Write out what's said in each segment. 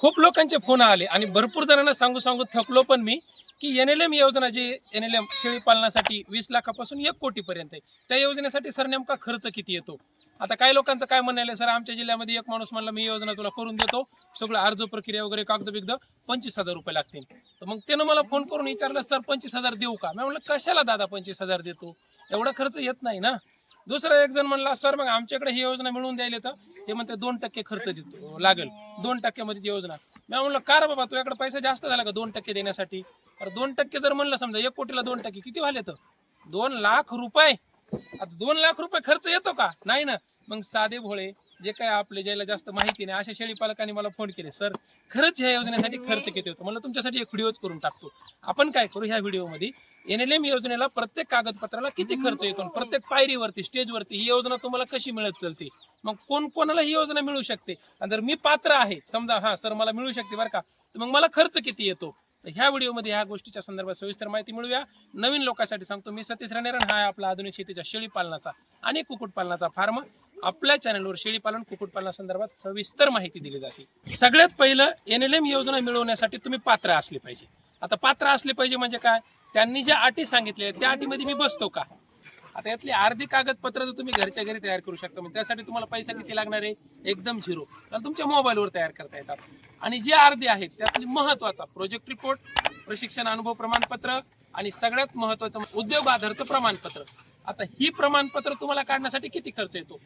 खूप लोकांचे फोन आले आणि भरपूर जणांना सांगू सांगू थकलो पण मी की एन एल एम योजना जी एन एल एम शेळी पालनासाठी वीस लाखापासून एक कोटीपर्यंत आहे. त्या योजनेसाठी सर नेमका खर्च किती येतो? आता काही लोकांचं काय म्हणाले सर आमच्या जिल्ह्यामध्ये एक माणूस म्हणला मी योजना तुला करून देतो सगळं अर्ज प्रक्रिया वगैरे कागद बिगद पंचवीस हजार रुपये लागतील. तर मग त्यानं मला फोन करून विचारलं सर पंचवीस हजार देऊ का? मी म्हणलं कशाला दादा पंचवीस हजार देतो? एवढा खर्च येत नाही ना. दुसरा एक जण म्हणला सर मग आमच्याकडे ही योजना मिळवून द्यायला तर ते म्हणते दोन टक्के खर्च देतो लागेल. दोन टक्क्यामध्ये योजना. मी म्हणलं का रे बाबा तुझ्याकडे पैसा जास्त झाला का दोन टक्के देण्यासाठी? अरे दोन टक्के जर म्हणलं समजा एक कोटीला दोन टक्के किती झाले तर दोन लाख रुपये. आता दोन लाख रुपये खर्च येतो का? नाही ना. मग साधे भोळे जे काय आपले ज्याला जास्त माहिती नाही अशा शेळी पालकांनी मला फोन केले. सर खरंच ह्या योजनेसाठी खर्च किती होतो? म्हणलं तुमच्यासाठी एक व्हिडिओच करून टाकतो. आपण काय करू ह्या व्हिडिओमध्ये? एन एल एम योजनेला प्रत्येक कागदपत्राला किती खर्च येतो? प्रत्येक पायरीवरती स्टेजवरती ही योजना तुम्हाला कशी मिळत चलते? मग कोण कोणाला ही योजना मिळू शकते? आणि जर मी पात्र आहे समजा हा सर मला मिळू शकते बरं का. तर मग मला खर्च किती येतो? तर ह्या व्हिडिओमध्ये ह्या गोष्टीच्या संदर्भात सविस्तर माहिती मिळूया. नवीन लोकांसाठी सांगतो मी सतीश रणेरन. हा आपला आधुनिक शेतीच्या शेळी पालनाचा आणि कुक्कुटपालनाचा फार्म. आपल्या चॅनलवर शेळी पालन कुक्कुटपालनासंदर्भात सविस्तर माहिती दिली जाते. सगळ्यात पहिलं एन एल एम योजना मिळवण्यासाठी तुम्ही पात्र असले पाहिजे. आता पात्र असले पाहिजे म्हणजे काय? त्यांनी ज्या अटी सांगितल्या त्या अटीमध्ये मी बसतो का? आता यातली अर्धी कागदपत्र तर तुम्ही घरच्या घरी तयार करू शकता म्हणजे त्यासाठी तुम्हाला पैसा किती लागणार आहे? एकदम झिरो. कारण तुमच्या मोबाईलवर तयार करता येतात. आणि जे अर्धे आहेत त्यातली महत्त्वाचा प्रोजेक्ट रिपोर्ट प्रशिक्षण अनुभव प्रमाणपत्र आणि सगळ्यात महत्वाचं म्हणजे उद्योग आधारचं प्रमाणपत्र. आता ही प्रमाणपत्र तुम्हाला काढण्यासाठी किती खर्च येतो?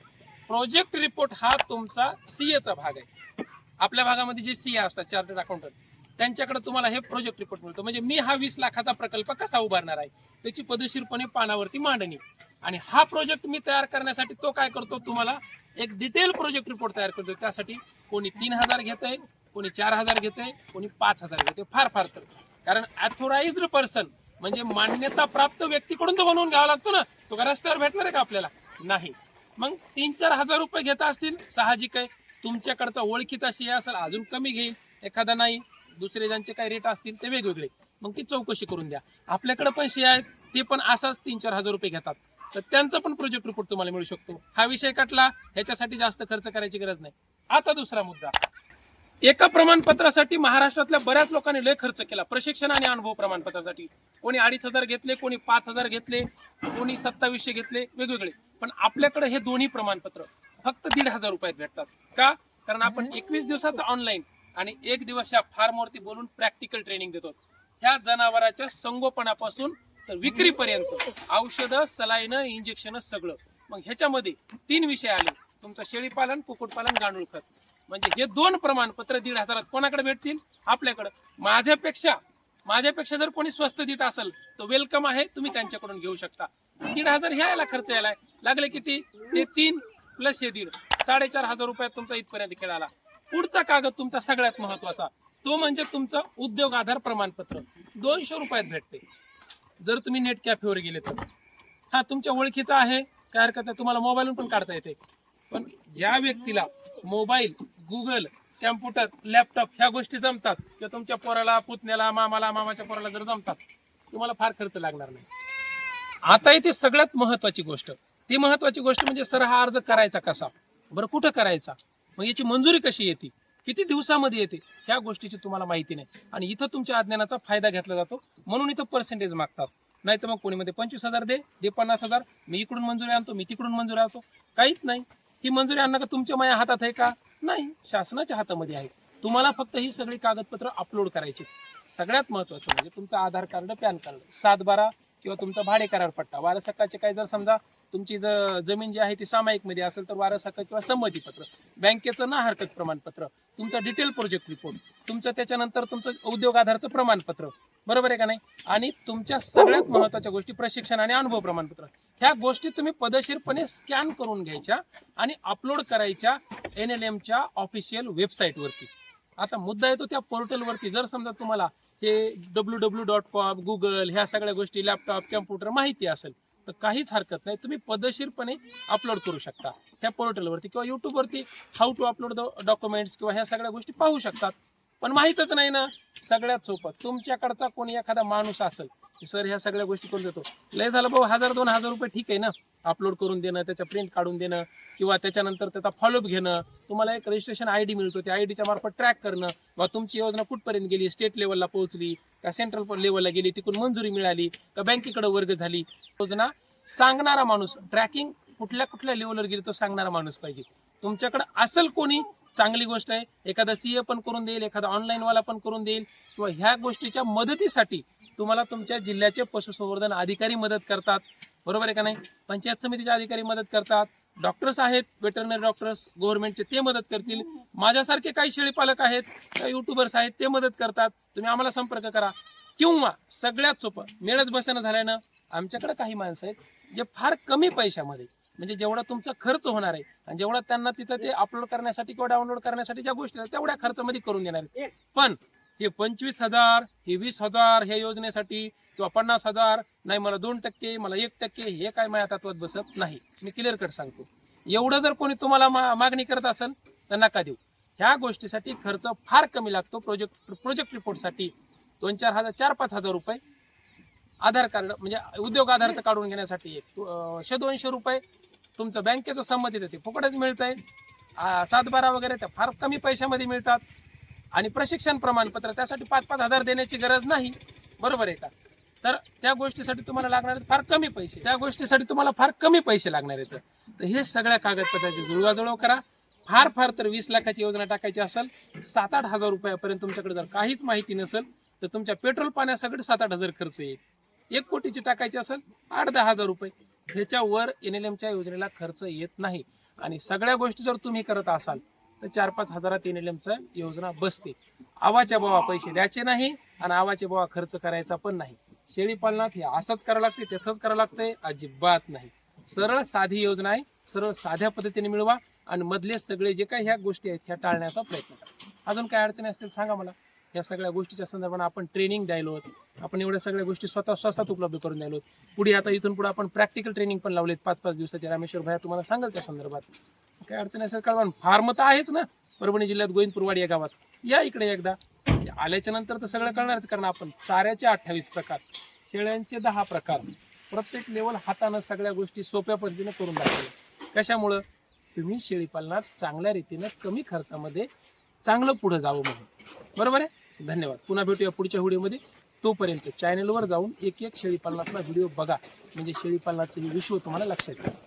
प्रोजेक्ट रिपोर्ट हा तुमचा सीएचा भाग आहे. आपल्या भागामध्ये जे सीए असतात चार्टर्ड अकाउंटंट त्यांच्याकडे तुम्हाला हे प्रोजेक्ट रिपोर्ट मिळतो. म्हणजे मी हा वीस लाखाचा प्रकल्प कसा उभारणार आहे? त्याची पदशीरपणे पानावरती मांडणी. आणि हा प्रोजेक्ट मी तयार करण्यासाठी तो काय करतो? तुम्हाला एक डिटेल प्रोजेक्ट रिपोर्ट तयार करतो. त्यासाठी कोणी तीन हजार घेतंय कोणी चार हजार घेतंय कोणी पाच हजार घेते फार फार तर. कारण अथोराइज्ड पर्सन म्हणजे मान्यता प्राप्त व्यक्तीकडून तो बनवून घ्यावा लागतो ना. तो का रस्त्यावर भेटणार आहे का आपल्याला? नाही. मग तीन चार हजार रुपये घेत असतील साहजिक आहे. तुमच्याकडचा ओळखीचा शिया असेल अजून कमी घेईल. एखादा नाही दुसरे ज्यांचे काही रेट असतील ते वेगवेगळे. मग ती चौकशी करून द्या. आपल्याकडे पण शिया आहेत ते पण असाच तीन चार हजार रुपये घेतात. तर त्यांचा पण प्रोजेक्ट रिपोर्ट तुम्हाला मिळू शकतो. हा विषय कटला ह्याच्यासाठी जास्त खर्च करायची गरज नाही. आता दुसरा मुद्दा. एका प्रमाणपत्रासाठी महाराष्ट्रातल्या बऱ्याच लोकांनी लय खर्च केला. प्रशिक्षण आणि अनुभव प्रमाणपत्रासाठी. कोणी अडीच हजार घेतले कोणी पाच हजार घेतले कोणी सत्तावीसशे घेतले वेगवेगळे. पण आपल्याकडे हे दोन्ही प्रमाणपत्र फक्त दीड हजार रुपयात भेटतात. का? कारण आपण एकवीस दिवसाचं ऑनलाईन आणि एक दिवस या फार्मवरती बोलून प्रॅक्टिकल ट्रेनिंग देतो. ह्या जनावराच्या संगोपनापासून तर विक्रीपर्यंत. औषधं सलाईन इंजेक्शन सगळं. मग ह्याच्यामध्ये तीन विषय आले. तुमचं शेळीपालन कुक्कुटपालन गांडूळ खत. म्हणजे हे दोन प्रमाणपत्र दीड हजारात कोणाकडे भेटतील? आपल्याकडं. माझ्यापेक्षा माझ्यापेक्षा जर कोणी स्वस्त देत असेल तर वेलकम आहे. तुम्ही त्यांच्याकडून घेऊ शकता. दीड हजार ह्या याला खर्च यायला लागले किती? ते तीन प्लस हे दीड. साडेचार हजार रुपयात तुमचा इथपर्यंत खेळ आला. पुढचा कागद तुमचा सगळ्यात महत्त्वाचा. तो म्हणजे तुमचं उद्योग आधार प्रमाणपत्र. दोनशे रुपयात भेटते. जर तुम्ही नेट कॅफेवर गेले तर. हा तुमच्या ओळखीचा आहे. काय हरकत नाही तुम्हाला मोबाईलवरून पण काढता येते. पण ज्या व्यक्तीला मोबाईल गुगल कॅम्प्युटर लॅपटॉप ह्या गोष्टी जमतात. किंवा तुमच्या पोराला पुतण्याला मामाला मामाच्या पोराला जर जमतात तुम्हाला फार खर्च लागणार नाही. आता इथे सगळ्यात महत्वाची गोष्ट. ती महत्वाची गोष्ट म्हणजे सर हा अर्ज करायचा कसा? बरं कुठं करायचा? मग याची मंजुरी कशी येते? किती दिवसामध्ये येते? ह्या गोष्टीची तुम्हाला माहिती नाही. आणि इथं तुमच्या अज्ञानाचा फायदा घेतला जातो. म्हणून इथं पर्सेंटेज मागतात. नाही तर मग कोणीमध्ये पंचवीस हजार दे दे पन्नास हजार. मी इकडून मंजुरी आणतो मी तिकडून मंजुरी आणतो. काहीच नाही. ही मंजुरी आणणं का तुमच्या माझ्या हातात आहे का? नाही शासनाच्या हातामध्ये आहे. तुम्हाला फक्त ही सगळी कागदपत्र अपलोड करायची. सगळ्यात महत्वाचं म्हणजे तुमचं आधार कार्ड पॅन कार्ड सात बारा किंवा तुमचा भाडे करार पट्टा वारस काय जर समजा तुमची जर जमीन जी आहे ती सामायिकमध्ये असेल तर वारसहक्क किंवा संमतीपत्र बँकेचं ना हरकत प्रमाणपत्र तुमचा डिटेल प्रोजेक्ट रिपोर्ट तुमचं त्याच्यानंतर तुमचं उद्योग आधारचं प्रमाणपत्र. बरोबर आहे का नाही? आणि तुमच्या सगळ्यात महत्त्वाच्या गोष्टी प्रशिक्षण आणि अनुभव प्रमाणपत्र. ह्या गोष्टी तुम्ही पदशीरपणे स्कॅन करून घ्यायच्या आणि अपलोड करायच्या एन एल एमच्या ऑफिशियल वेबसाईटवरती आता मुद्दा येतो त्या पोर्टलवरती जर समजा तुम्हाला हे W W dot com Google ह्या सगळ्या गोष्टी लॅपटॉप कम्प्युटर माहिती असेल तर काहीच हरकत नाही. तुम्ही पदशीरपणे अपलोड करू शकता त्या पोर्टलवरती किंवा युट्यूबवरती how to upload the documents किंवा ह्या सगळ्या गोष्टी पाहू शकतात. पण माहीतच नाही ना सगळ्यात सोपं. तुमच्याकडचा कोणी एखादा माणूस असेल की सर ह्या सगळ्या गोष्टी करून देतो. लय झालं भाऊ हजार दोन हजार रुपये ठीक आहे ना? अपलोड करून देणं त्याच्या प्रिंट काढून देणं किंवा त्याच्यानंतर त्याचा फॉलोअप घेणं. तुम्हाला एक रजिस्ट्रेशन आय डी मिळतो त्या आय डीच्या मार्फत ट्रॅक करणं. किंवा तुमची योजना कुठपर्यंत गेली? स्टेट लेवलला पोहोचली का सेंट्रल लेवलला गेली? तिकडून मंजुरी मिळाली का बँकेकडे वर्ग झाली? योजना सांगणारा माणूस ट्रॅकिंग कुठल्या कुठल्या लेवलवर गेली तो सांगणारा माणूस पाहिजे. तुमच्याकडे असेल कोणी चांगली गोष्ट आहे. एखादा सीए पण करून देईल एखादा ऑनलाईनवाला पण करून देईल. किंवा ह्या गोष्टीच्या मदतीसाठी तुम्हाला तुमच्या जिल्ह्याचे पशुसंवर्धन अधिकारी मदत करतात. बरोबर आहे का नाही? पंचायत समितीचे अधिकारी मदत करतात. डॉक्टर्स आहेत वेटरनरी डॉक्टर्स गव्हर्नमेंटचे ते मदत करतील. माझ्यासारखे काही शेळीपालक आहेत काही युट्यूबर्स आहेत ते मदत करतात. तुम्ही आम्हाला संपर्क करा. किंवा सगळ्यात सोपं मिळत बसणं झाल्यानं आमच्याकडे काही माणसं आहेत जे फार कमी पैशामध्ये म्हणजे जेवढा तुमचा खर्च होणार आहे आणि जेवढा त्यांना तिथं ते अपलोड करण्यासाठी किंवा डाउनलोड करण्यासाठी ज्या गोष्टी आहेत तेवढ्या खर्चामध्ये करून देणार आहेत पण हे पंचवीस हजार हे वीस हजार ह्या योजनेसाठी किंवा पन्नास हजार नाही मला दोन टक्के मला एक टक्के हे काय माझ्या तत्वात बसत नाही. मी क्लिअर कट सांगतो. एवढं जर कोणी तुम्हाला मा- मागणी करत असेल तर नका देऊ. ह्या गोष्टीसाठी खर्च फार कमी लागतो प्रोजेक्ट प्रोजेक्ट रिपोर्टसाठी दोन चार हजार चार पाच हजार रुपये. आधार कार्ड म्हणजे उद्योग आधारचं काढून घेण्यासाठी एक शे दोनशे रुपये तुमचं बँकेचं संमती ते फुकटच मिळतंय. आहे सातबारा वगैरे त्या फार कमी पैशामध्ये मिळतात. आणि प्रशिक्षण प्रमाणपत्र त्यासाठी पाच पाच हजार देण्याची गरज नाही. बरोबर आहे का? तर त्या गोष्टीसाठी तुम्हाला लागणार आहेत फार कमी पैसे. त्या गोष्टीसाठी तुम्हाला फार कमी पैसे लागणार आहेत. तर हे सगळ्या कागदपत्राची जुळवाजुळव करा. फार फार तर वीस लाखाची योजना टाकायची असेल सात आठ हजार रुपयापर्यंत तुमच्याकडे जर काहीच माहिती नसेल तर तुमच्या पेट्रोल पाण्यासकट सात आठ हजार खर्च येईल. एक कोटीची टाकायची असेल आठ दहा हजार रुपये. ह्याच्यावर एन एल एमच्या योजनेला खर्च येत नाही. आणि सगळ्या गोष्टी जर तुम्ही करत असाल तर चार पाच हजारात एन एल एमचं योजना बसते. आवाच्या बावा पैसे द्यायचे नाही आणि आवाचे बावा खर्च करायचा पण नाही. शेळी पालनात हे असंच करावं लागते त्याचंच करावं लागतंय अजिबात नाही. सरळ साधी योजना आहे सरळ साध्या पद्धतीने मिळवा आणि मधले सगळे जे काही ह्या गोष्टी आहेत ह्या टाळण्याचा प्रयत्न करा. अजून काय अडचणी असतील सांगा मला. या सगळ्या गोष्टीच्या संदर्भात आपण ट्रेनिंग द्यायलो आपण एवढ्या सगळ्या गोष्टी स्वतः स्वस्तात उपलब्ध करून द्यायलो. पुढे आता इथून पुढे आपण प्रॅक्टिकल ट्रेनिंग पण लावलेत. पाच पाच दिवसाचे. रामेश्वर भाया तुम्हाला सांगाल त्या संदर्भात. काय अडचण असेल कळवा. फार्म तर आहेच ना. परभणी जिल्ह्यात गोविंदपूरवाडी या गावात. या इकडे एकदा. आल्याच्यानंतर तर सगळं कळणारच. कारण आपण चाऱ्याचे अठ्ठावीस प्रकार शेळ्यांचे दहा प्रकार प्रत्येक लेवल हातानं सगळ्या गोष्टी सोप्या पद्धतीने करून दाखवल्या. कशामुळं? तुम्ही शेळीपालनात चांगल्या रीतीनं कमी खर्चामध्ये चांगलं पुढं जावं म्हणून. बरोबर आहे? धन्यवाद. पुन्हा भेटूया पुढच्या व्हिडिओमध्ये. तोपर्यंत चॅनलवर जाऊन एक एक शेळीपालनातला व्हिडिओ बघा. म्हणजे शेळीपालनाचं हे विश्व तुम्हाला लक्षात येईल.